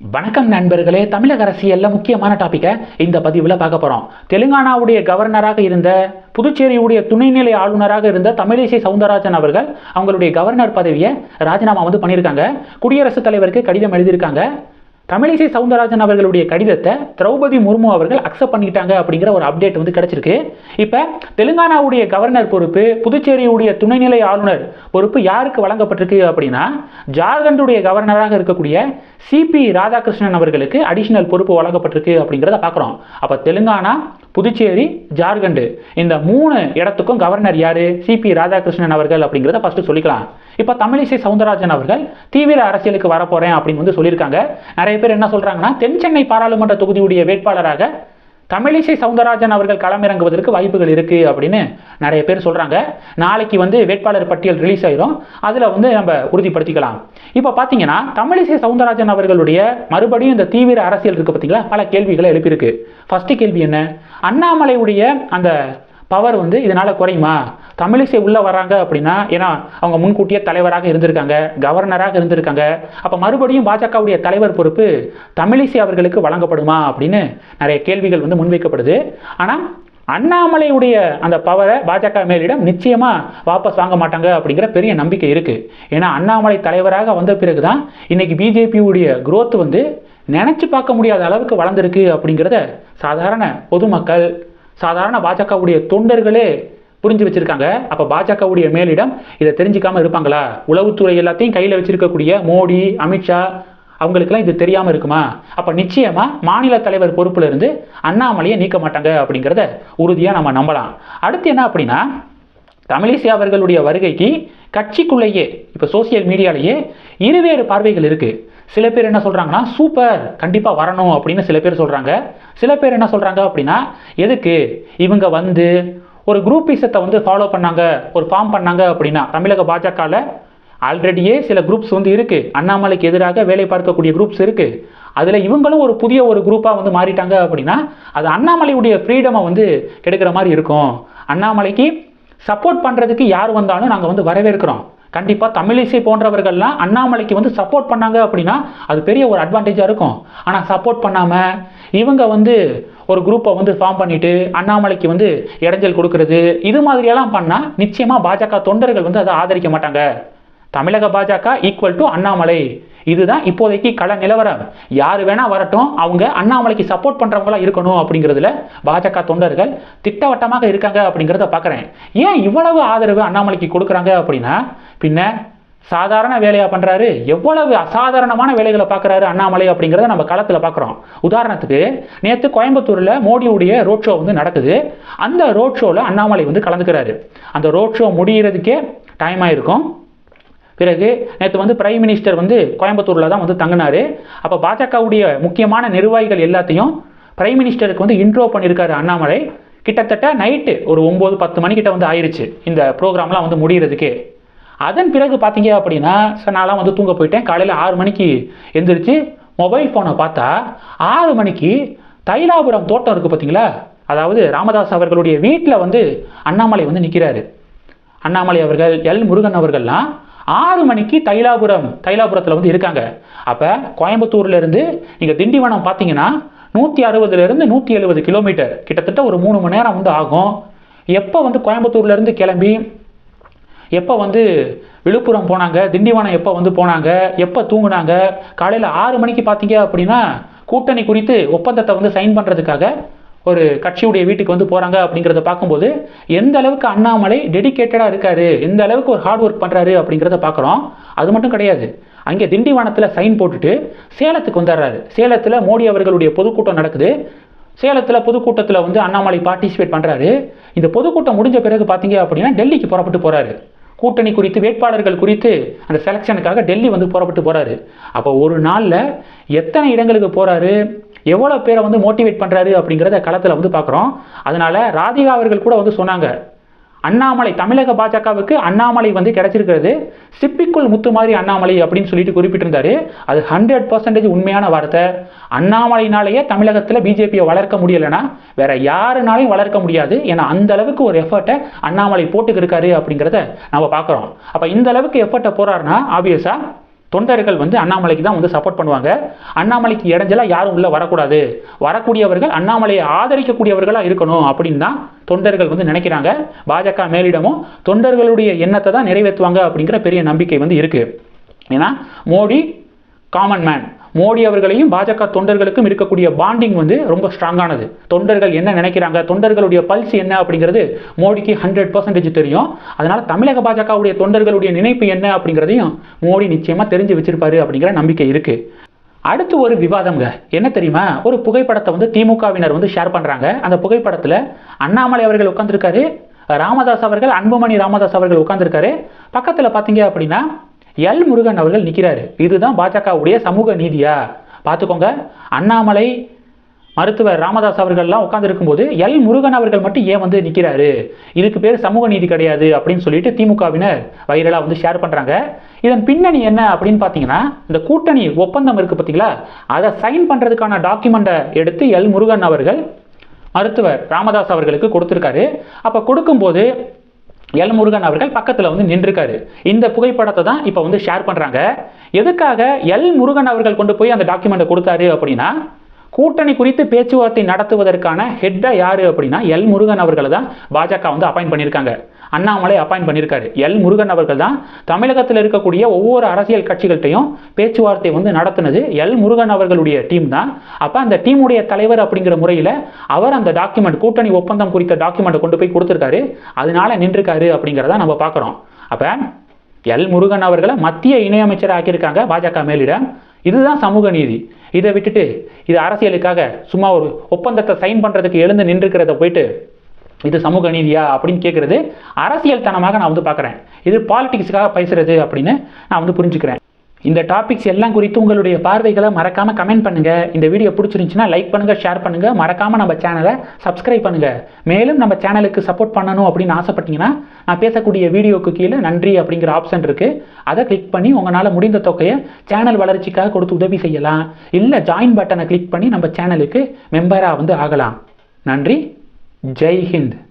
வணக்கம் நண்பர்களே தமிழக அரசியலில் முக்கியமான டாப்பிக்கை இந்த பதிவில் பார்க்க போகிறோம் தெலுங்கானாவுடைய கவர்னராக இருந்த புதுச்சேரியுடைய துணைநிலை ஆளுநராக இருந்த தமிழிசை சவுந்தரராஜன் அவர்கள் அவங்களுடைய கவர்னர் பதவியை ராஜினாமா வந்து பண்ணியிருக்காங்க. குடியரசுத் தலைவருக்கு கடிதம் எழுதியிருக்காங்க. தமிழிசை சவுந்தரராஜன் அவர்களுடைய கடிதத்தை திரௌபதி முர்மு அவர்கள் அக்செப்ட் பண்ணிக்கிட்டாங்க அப்படிங்கிற ஒரு அப்டேட் வந்து கிடைச்சிருக்கு. இப்போ தெலுங்கானாவுடைய கவர்னர் பொறுப்பு புதுச்சேரியுடைய துணைநிலை ஆளுநர் பொறுப்பு யாருக்கு வழங்கப்பட்டிருக்கு அப்படின்னா ஜார்க்கண்டுடைய கவர்னராக இருக்கக்கூடிய சிபி ராதாகிருஷ்ணன் அவர்களுக்கு அடிஷனல் பொறுப்பு வழங்கப்பட்டிருக்கு அப்படிங்கிறத பார்க்குறோம். அப்போ தெலுங்கானா புதுச்சேரி ஜார்க்கண்டு. இந்த மூணு இடத்துக்கும் கவர்னர் யாரு? சிபி ராதாகிருஷ்ணன் அவர்கள் அப்படிங்கிறத ஃபர்ஸ்ட் சொல்லிக்கலாம். இப்போ தமிழிசை சவுந்தரராஜன் அவர்கள் தீவிர அரசியலுக்கு வரப்போறேன் அப்படின்னு வந்து சொல்லியிருக்காங்க. நிறைய பேர் என்ன சொல்றாங்கன்னா தென் சென்னை பாராளுமன்ற தொகுதியுடைய வேட்பாளராக தமிழிசை சவுந்தரராஜன் அவர்கள் களமிறங்குவதற்கு வாய்ப்புகள் இருக்குது அப்படின்னு நிறைய பேர் சொல்கிறாங்க நாளைக்கு வந்து வேட்பாளர் பட்டியல் ரிலீஸ் ஆயிரும். அதில் வந்து நம்ம உறுதிப்படுத்திக்கலாம். இப்போ பார்த்தீங்கன்னா தமிழிசை சவுந்தரராஜன் அவர்களுடைய மறுபடியும் இந்த தீவிர அரசியல் இருக்குது பார்த்தீங்களா பல கேள்விகளை எழுப்பியிருக்கு. ஃபஸ்ட்டு கேள்வி என்ன? அண்ணாமலையுடைய அந்த பவர் வந்து இதனால் குறையுமா? தமிழிசை உள்ளே வராங்க அப்படின்னா ஏன்னா அவங்க முன்கூட்டியே தலைவராக இருந்திருக்காங்க கவர்னராக இருந்திருக்காங்க. அப்போ மறுபடியும் பாஜகவுடைய தலைவர் பொறுப்பு தமிழிசை அவர்களுக்கு வழங்கப்படுமா அப்படின்னு நிறைய கேள்விகள் வந்து முன்வைக்கப்படுது. ஆனால் அண்ணாமலையுடைய அந்த பவரை பாஜக மேலிடம் நிச்சயமாக வாபஸ் வாங்க மாட்டாங்க அப்படிங்கிற பெரிய நம்பிக்கை இருக்குது ஏன்னா அண்ணாமலை தலைவராக வந்த பிறகு தான் இன்றைக்கி பிஜேபியுடைய குரோத் வந்து நினச்சி பார்க்க முடியாத அளவுக்கு வளர்ந்துருக்கு அப்படிங்கிறத சாதாரண பொதுமக்கள் சாதாரண பாஜகவுடைய தொண்டர்களே புரிஞ்சு வச்சிருக்காங்க. அப்ப பாஜகவுடைய மேலிடம் இதை தெரிஞ்சுக்காம இருப்பாங்களா? உளவுத்துறை எல்லாத்தையும் கையில வச்சிருக்கக்கூடிய மோடி அமித்ஷா அவங்களுக்குலாம் இது தெரியாம இருக்குமா? அப்ப நிச்சயமா மாநில தலைவர் பொறுப்புல இருந்து அண்ணாமலையை நீக்க மாட்டாங்க அப்படிங்கிறத உறுதியா நம்ம நம்பலாம். அடுத்து என்ன அப்படின்னா தமிழிசை அவர்களுடைய வருகைக்கு கட்சிக்குள்ளேயே இப்போ சோசியல் மீடியாலேயே இருவேறு பார்வைகள் இருக்குது சில பேர் என்ன சொல்கிறாங்கன்னா சூப்பர் கண்டிப்பாக வரணும் அப்படின்னு சில பேர் சொல்கிறாங்க சில பேர் என்ன சொல்கிறாங்க அப்படின்னா எதுக்கு? இவங்க வந்து ஒரு குரூப்பிசத்தை வந்து ஃபாலோ பண்ணாங்க ஒரு ஃபார்ம் பண்ணாங்க அப்படின்னா தமிழக பாஜகவில் ஆல்ரெடியே சில குரூப்ஸ் வந்து இருக்குது அண்ணாமலைக்கு எதிராக வேலை பார்க்கக்கூடிய குரூப்ஸ் இருக்குது அதில் இவங்களும் ஒரு புதிய ஒரு குரூப்பாக வந்து மாறிட்டாங்க அப்படின்னா அது அண்ணாமலையுடைய ஃப்ரீடமை வந்து கெடுக்கிற மாதிரி இருக்கும். அண்ணாமலைக்கு சப்போர்ட் பண்ணுறதுக்கு யார் வந்தாலும் நாங்கள் வந்து வரவேற்கிறோம். கண்டிப்பாக தமிழிசை போன்றவர்கள்லாம் அண்ணாமலைக்கு வந்து சப்போர்ட் பண்ணாங்க அப்படின்னா அது பெரிய ஒரு அட்வான்டேஜாக இருக்கும். ஆனால் சப்போர்ட் பண்ணாமல் இவங்க வந்து ஒரு குரூப்பை வந்து ஃபார்ம் பண்ணிட்டு அண்ணாமலைக்கு வந்து இடைஞ்சல் கொடுக்கறது இது மாதிரியெல்லாம் பண்ணால் நிச்சயமாக பாஜக தொண்டர்கள் வந்து அதை ஆதரிக்க மாட்டாங்க. தமிழக பாஜக ஈக்குவல் டு அண்ணாமலை. இதுதான் இப்போதைக்கு கள நிலவரம். யார் வேணா வரட்டும் அவங்க அண்ணாமலைக்கு சப்போர்ட் பண்றவங்களா இருக்கணும் அப்படிங்கிறதுல பாஜக தொண்டர்கள் திட்டவட்டமாக இருக்காங்க அப்படிங்கிறத பார்க்குறேன் ஏன் இவ்வளவு ஆதரவு அண்ணாமலைக்கு கொடுக்குறாங்க அப்படின்னா பின்ன சாதாரண வேலையா பண்றாரு எவ்வளவு அசாதாரணமான வேலைகளை பார்க்குறாரு அண்ணாமலை அப்படிங்கிறத நம்ம களத்தில் பார்க்குறோம் உதாரணத்துக்கு நேற்று கோயம்புத்தூர்ல மோடியுடைய ரோட் ஷோ வந்து நடக்குது. அந்த ரோட் ஷோவில் அண்ணாமலை வந்து கலந்துக்கிறாரு. அந்த ரோட் ஷோ முடிகிறதுக்கே டைம் ஆயிருக்கும். பிறகு நேற்று வந்து பிரைம் மினிஸ்டர் வந்து கோயம்புத்தூரில் தான் வந்து தங்கினார். அப்போ பாஜகவுடைய முக்கியமான நிர்வாகிகள் எல்லாத்தையும் பிரைம் மினிஸ்டருக்கு வந்து இன்ட்ரோ பண்ணியிருக்காரு அண்ணாமலை. கிட்டத்தட்ட நைட்டு ஒரு ஒம்பது பத்து மணிக்கிட்ட வந்து ஆயிடுச்சு இந்த ப்ரோக்ராம்லாம் வந்து முடிகிறதுக்கு அதன் பிறகு பார்த்தீங்க அப்படின்னா சார் நான்லாம் வந்து தூங்க போயிட்டேன். காலையில் ஆறு மணிக்கு எந்திரிச்சு மொபைல் ஃபோனை பார்த்தா ஆறு மணிக்கு தைலாபுரம் தோட்டம் இருக்குது பார்த்தீங்களா அதாவது ராமதாஸ் அவர்களுடைய வீட்டில் வந்து அண்ணாமலை வந்து நிற்கிறாரு அண்ணாமலை அவர்கள் எல் முருகன் அவர்கள்லாம் ஆறு மணிக்கு தைலாபுரம் தைலாபுரத்தில் வந்து இருக்காங்க. அப்போ கோயம்புத்தூர்லேருந்து நீங்கள் திண்டிவனம் பார்த்தீங்கன்னா நூற்றி அறுபதுலேருந்து நூற்றி எழுபது கிலோமீட்டர். கிட்டத்தட்ட ஒரு மூணு மணி நேரம் வந்து ஆகும். எப்போ வந்து கோயம்புத்தூர்லேருந்து கிளம்பி எப்போ வந்து விழுப்புரம் போனாங்க திண்டிவனம் எப்போ வந்து போனாங்க எப்போ தூங்குனாங்க காலையில் ஆறு மணிக்கு பார்த்தீங்க அப்படின்னா கூட்டணி குறித்து ஒப்பந்தத்தை வந்து சைன் பண்ணுறதுக்காக ஒரு கட்சியுடைய வீட்டுக்கு வந்து போகிறாங்க அப்படிங்கிறத பார்க்கும்போது எந்த அளவுக்கு அண்ணாமலை டெடிகேட்டடாக இருக்காரு எந்த அளவுக்கு ஒரு ஹார்ட் ஒர்க் பண்ணுறாரு அப்படிங்கிறத பார்க்குறோம். அது மட்டும் கிடையாது. அங்கே திண்டிவனத்தில் சைன் போட்டுட்டு சேலத்துக்கு வந்துடுறாரு. சேலத்தில் மோடி அவர்களுடைய பொதுக்கூட்டம் நடக்குது. சேலத்தில் பொதுக்கூட்டத்தில் வந்து அண்ணாமலை பார்ட்டிசிபேட் பண்ணுறாரு இந்த பொதுக்கூட்டம் முடிஞ்ச பிறகு பார்த்தீங்க அப்படின்னா டெல்லிக்கு புறப்பட்டு போகிறாரு கூட்டணி குறித்து வேட்பாளர்கள் குறித்து அந்த செலெக்ஷனுக்காக டெல்லி வந்து புறப்பட்டு போகிறாரு அப்போ ஒரு நாளில் எத்தனை இடங்களுக்கு போகிறாரு எவ்வளோ பேரை வந்து மோட்டிவேட் பண்ணுறாரு அப்படிங்கிறத களத்தில் வந்து பார்க்குறோம் அதனால் ராதிகா அவர்கள் கூட வந்து சொன்னாங்க அண்ணாமலை தமிழக பாஜகவுக்கு அண்ணாமலை வந்து கிடைச்சிருக்கிறது. சிப்பிக்குள் முத்து மாதிரி அண்ணாமலை அப்படின்னு சொல்லிட்டு குறிப்பிட்டிருந்தாரு. அது ஹண்ட்ரட் பர்சன்டேஜ் உண்மையான வார்த்தை. அண்ணாமலைனாலேயே தமிழகத்தில் பிஜேபியை வளர்க்க முடியலைன்னா வேற யாருனாலையும் வளர்க்க முடியாது. ஏன்னா அந்த அளவுக்கு ஒரு எஃபர்ட்டை அண்ணாமலை போட்டுக்கிருக்காரு அப்படிங்கிறத நம்ம பார்க்குறோம் அப்போ இந்த அளவுக்கு எஃபர்ட்டை போறாருன்னா ஆப்வியஸாக தொண்டர்கள் வந்து அண்ணாமலைக்கு தான் வந்து சப்போர்ட் பண்ணுவாங்க. அண்ணாமலைக்கு இடைஞ்சலாக யாரும் உள்ளே வரக்கூடாது. வரக்கூடியவர்கள் அண்ணாமலையை ஆதரிக்கக்கூடியவர்களாக இருக்கணும் அப்படின்னு தான் தொண்டர்கள் வந்து நினைக்கிறாங்க. பாஜக மேலிடமும் தொண்டர்களுடைய எண்ணத்தை தான் நிறைவேற்றுவாங்க அப்படிங்கிற பெரிய நம்பிக்கை வந்து இருக்குது ஏன்னா மோடி காமன் மேன் மோடி அவர்களையும் பாஜக தொண்டர்களுக்கும் இருக்கக்கூடிய பாண்டிங் வந்து ரொம்ப ஸ்ட்ராங்கானது தொண்டர்கள் என்ன நினைக்கிறாங்க? தொண்டர்களுடைய பல்ஸ் என்ன அப்படிங்கிறது மோடிக்கு ஹண்ட்ரட் பர்சன்டேஜ் தெரியும். அதனால தமிழக பாஜகவுடைய தொண்டர்களுடைய நினைப்பு என்ன அப்படிங்கிறதையும் மோடி நிச்சயமா தெரிஞ்சு வச்சிருப்பாரு அப்படிங்கிற நம்பிக்கை இருக்கு. அடுத்து ஒரு விவாதம்ங்க. என்ன தெரியுமா? ஒரு புகைப்படத்தை வந்து திமுகவினர் வந்து ஷேர் பண்றாங்க. அந்த புகைப்படத்துல அண்ணாமலை அவர்கள் உட்காந்துருக்காரு ராமதாஸ் அவர்கள் அன்புமணி ராமதாஸ் அவர்கள் உட்காந்துருக்காரு பக்கத்தில் பார்த்தீங்க அப்படின்னா எல் முருகன் அவர்கள் நிற்கிறாரு இதுதான் பாஜகவுடைய சமூக நீதியா? பார்த்துக்கோங்க. அண்ணாமலை மருத்துவர் ராமதாஸ் அவர்கள்லாம் உட்காந்துருக்கும் போது எல் முருகன் அவர்கள் மட்டும் ஏன் வந்து நிற்கிறாரு இதுக்கு பேர் சமூக நீதி கிடையாது அப்படின்னு சொல்லிட்டு திமுகவினர் வைரலாக வந்து ஷேர் பண்ணுறாங்க இதன் பின்னணி என்ன அப்படின்னு பார்த்தீங்கன்னா இந்த கூட்டணி ஒப்பந்தம் இருக்குது பார்த்தீங்களா? அதை சைன் பண்ணுறதுக்கான டாக்குமெண்ட்டை எடுத்து எல் முருகன் அவர்கள் மருத்துவர் ராமதாஸ் அவர்களுக்கு கொடுத்துருக்காரு. அப்போ கொடுக்கும்போது எல் முருகன் அவர்கள் பக்கத்தில் வந்து நின்றுருக்காரு. இந்த புகைப்படத்தை தான் இப்போ வந்து ஷேர் பண்ணுறாங்க எதுக்காக எல் முருகன் அவர்கள் கொண்டு போய் அந்த டாக்குமெண்ட்டை கொடுத்தாரு அப்படின்னா கூட்டணி குறித்து பேச்சுவார்த்தை நடத்துவதற்கான ஹெட்டாக யார் அப்படின்னா எல் முருகன் அவர்களை தான் பாஜக வந்து அப்பாயின்ட் பண்ணியிருக்காங்க அண்ணாமலை அப்பாயின் பண்ணியிருக்காரு எல் முருகன் அவர்கள் தான் தமிழகத்தில் இருக்கக்கூடிய ஒவ்வொரு அரசியல் கட்சிகள்கிட்டையும் பேச்சுவார்த்தை வந்து நடத்தினது எல் முருகன் அவர்களுடைய டீம் தான். அப்போ அந்த டீமுடைய தலைவர் அப்படிங்கிற முறையில் அவர் அந்த டாக்குமெண்ட் கூட்டணி ஒப்பந்தம் குறித்த டாக்குமெண்ட்டை கொண்டு போய் கொடுத்துருக்காரு. அதனால நின்றுருக்காரு அப்படிங்கிறத நம்ம பார்க்குறோம். அப்போ எல் முருகன் அவர்களை மத்திய இணையமைச்சர் ஆக்கியிருக்காங்க பாஜக மேலிடம் இதுதான் சமூக நீதி. இதை விட்டுட்டு இது அரசியலுக்காக சும்மா ஒரு ஒப்பந்தத்தை சைன் பண்ணுறதுக்கு எழுந்து நின்றுக்கிறத போயிட்டு இது சமூக நீதியா அப்படின்னு கேட்குறது அரசியல் தனமாக நான் வந்து பார்க்குறேன் இது பாலிடிக்ஸுக்காக பேசுகிறது அப்படின்னு நான் வந்து புரிஞ்சுக்கிறேன். இந்த டாபிக்ஸ் எல்லாம் குறித்து உங்களுடைய பார்வைகளை மறக்காமல் கமெண்ட் பண்ணுங்கள் இந்த வீடியோ பிடிச்சிருந்துச்சின்னா லைக் பண்ணுங்கள் ஷேர் பண்ணுங்கள் மறக்காமல் நம்ம சேனலை சப்ஸ்கிரைப் பண்ணுங்கள் மேலும் நம்ம சேனலுக்கு சப்போர்ட் பண்ணணும் அப்படின்னு ஆசைப்பட்டீங்கன்னா நான் பேசக்கூடிய வீடியோக்கு கீழே நன்றி அப்படிங்கிற ஆப்ஷன் இருக்குது அதை கிளிக் பண்ணி உங்களால் முடிந்த தொகையை சேனல் வளர்ச்சிக்காக கொடுத்து உதவி செய்யலாம். இல்லை ஜாயின் பட்டனை கிளிக் பண்ணி நம்ம சேனலுக்கு மெம்பராக வந்து ஆகலாம். நன்றி. जय हिंद।